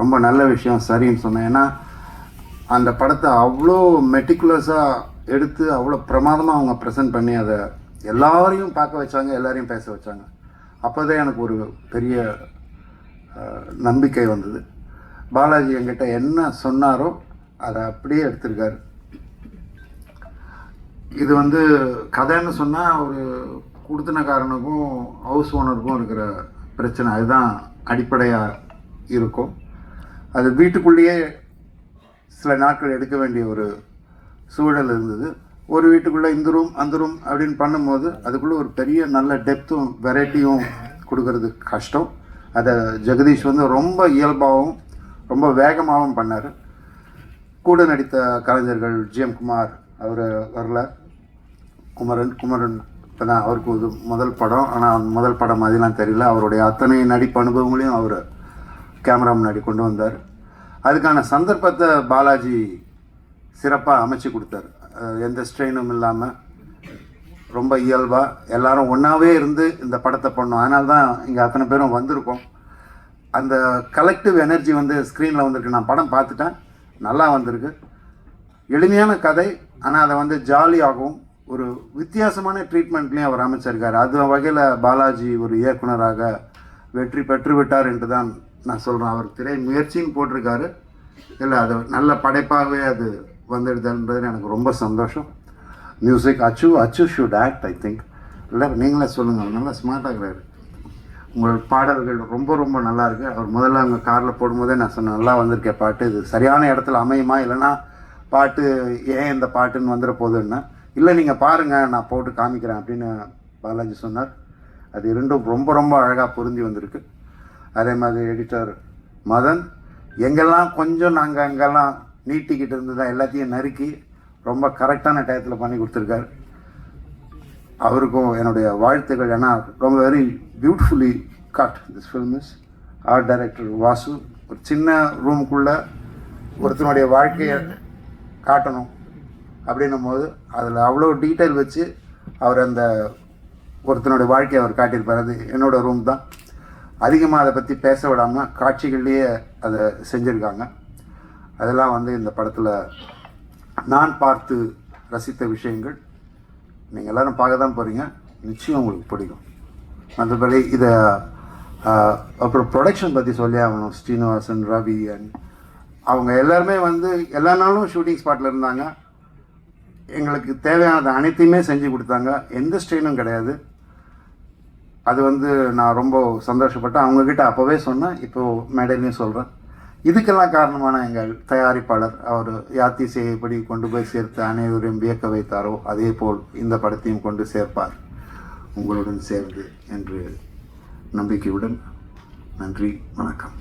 ரொம்ப நல்ல விஷயம் சரின்னு சொன்னேன். ஏன்னா அந்த படத்தை அவ்வளோ மெட்டிகுலஸாக எடுத்து அவ்வளோ பிரமாதமாக அவங்க ப்ரெசென்ட் பண்ணி அதை எல்லாரையும் பார்க்க வச்சாங்க எல்லாரையும் பேச வச்சாங்க. அப்போதான் எனக்கு ஒரு பெரிய நம்பிக்கை வந்தது. பாலாஜி என்கிட்ட என்ன சொன்னாரோ அதை அப்படியே எடுத்திருக்காரு. இது வந்து கதைன்னு சொன்னால் ஒரு கொடுத்தனக்காரனுக்கும் ஹவுஸ் ஓனருக்கும் இருக்கிற பிரச்சனை. அதுதான் அடிப்படையாக இருக்கும். அது வீட்டுக்குள்ளேயே சில நாட்கள் எடுக்க வேண்டிய ஒரு சூழல் இருந்தது. ஒரு வீட்டுக்குள்ளே இந்த ரூம் அந்த ரூம் அப்படின்னு பண்ணும்போது அதுக்குள்ளே ஒரு பெரிய நல்ல டெப்த்தும் வெரைட்டியும் கொடுக்கறது கஷ்டம். அதை ஜெகதீஷ் வந்து ரொம்ப இயல்பாகவும் ரொம்ப வேகமாகவும் பண்ணார். கூட நடித்த கலைஞர்கள் ஜிஎம் குமார் அவர் வரல. குமரன் குமரன் இப்போ தான் அவருக்கு ஒரு முதல் படம். ஆனால் முதல் படம் மாதிரிலாம் தெரியல. அவருடைய அத்தனை நடிப்பு அனுபவங்களையும் அவர் கேமரா முன்னாடி கொண்டு வந்தார். அதுக்கான சந்தர்ப்பத்தை பாலாஜி சிறப்பாக அமைச்சு கொடுத்தார். எந்த ஸ்ட்ரெயினும் இல்லாமல் ரொம்ப இயல்பாக எல்லாரும் ஒன்றாவே இருந்து இந்த படத்தை பண்ணோம். அதனால தான் இங்கே அத்தனை பேரும் வந்திருக்கோம். அந்த கலெக்டிவ் எனர்ஜி வந்து ஸ்க்ரீனில் வந்திருக்கு. நான் படம் பார்த்துட்டேன். நல்லா வந்திருக்கு. எளிமையான கதை. ஆனால் அதை வந்து ஜாலியாகவும் ஒரு வித்தியாசமான ட்ரீட்மெண்ட்லேயும் அவர் அமைச்சிருக்கார். அது வகையில் பாலாஜி ஒரு இயக்குனராக வெற்றி பெற்று விட்டார் என்று தான் நான் சொல்கிறேன் அவர் திரை முயற்சின்னு போட்டிருக்காரு. இல்லை அது நல்ல படைப்பாகவே அது வந்துடுதுன்றது எனக்கு ரொம்ப சந்தோஷம். மியூசிக் அச்சு அச்சு ஷுட் ஆக்ட் ஐ திங்க் இல்லை நீங்களே சொல்லுங்கள் நல்லா ஸ்மார்ட்டாகிறாரு உங்கள் பாடல்கள் ரொம்ப ரொம்ப நல்லா இருக்குது அவர் முதல்ல அங்கே காரில் போடும்போதே நான் சொன்னேன் நல்லா வந்திருக்கேன் பாட்டு. இது சரியான இடத்துல அமையுமா? இல்லைன்னா பாட்டு ஏன் இந்த பாட்டுன்னு வந்துட போகுதுன்னா இல்லை நீங்கள் பாருங்கள் நான் போட்டு காமிக்கிறேன் அப்படின்னு பாலாஜி சொன்னார். அது இரண்டும் ரொம்ப ரொம்ப அழகாக பொருந்தி வந்திருக்கு. அதே மாதிரி எடிட்டர் மதன் எங்கெல்லாம் கொஞ்சம் நாங்கள் அங்கெல்லாம் நீட்டிக்கிட்டு இருந்ததா எல்லாத்தையும் நறுக்கி ரொம்ப கரெக்டான டயத்தில் பண்ணி கொடுத்துருக்காரு. அவருக்கும் என்னுடைய வாழ்த்துக்கள். ஏன்னா ரொம்ப very beautifully cut this film is art director Vasu ஒரு சின்ன ரூமுக்குள்ளே ஒருத்தனுடைய வாழ்க்கையை காட்டணும் அப்படின்னும் போது அதில் அவ்வளோ டீட்டெயில் வச்சு அவர் அந்த ஒருத்தனுடைய வாழ்க்கையை அவர் காட்டியிருப்பார். அது என்னோட ரூம் தான். அதிகமாக அதை பற்றி பேச விடாமல் காட்சிகள்லேயே அதை செஞ்சுருக்காங்க. அதெல்லாம் வந்து இந்த படத்தில் நான் பார்த்து ரசித்த விஷயங்கள். நீங்கள் எல்லோரும் பார்க்க தான் போகிறீங்க நிச்சயம் உங்களுக்கு பிடிக்கும். மற்றபடி இதை அப்புறம் ப்ரொடக்ஷன் பற்றி சொல்லி ஆகணும். ஸ்ரீனிவாசன் ரவி அண்ட் அவங்க எல்லாருமே வந்து எல்லா நாளும் ஷூட்டிங் ஸ்பாட்டில் இருந்தாங்க. எங்களுக்கு தேவையானது அனைத்தையுமே செஞ்சு கொடுத்தாங்க. எந்த ஸ்ட்ரெயினும் கிடையாது. அது வந்து நான் ரொம்ப சந்தோஷப்பட்டேன் அவங்கக்கிட்ட அப்போவே சொன்னேன். இப்போது மேடையிலையும் சொல்கிறேன் இதுக்கெல்லாம் காரணமான எங்கள் தயாரிப்பாளர். அவர் யாத்திசை எப்படி கொண்டு போய் சேர்த்து அனைவரையும் வியக்க வைத்தாரோ அதே போல் இந்த படத்தையும் கொண்டு சேர்ப்பார். உங்களுடன் சேர்ந்து என்று நம்பிக்கையுடன் நன்றி வணக்கம்.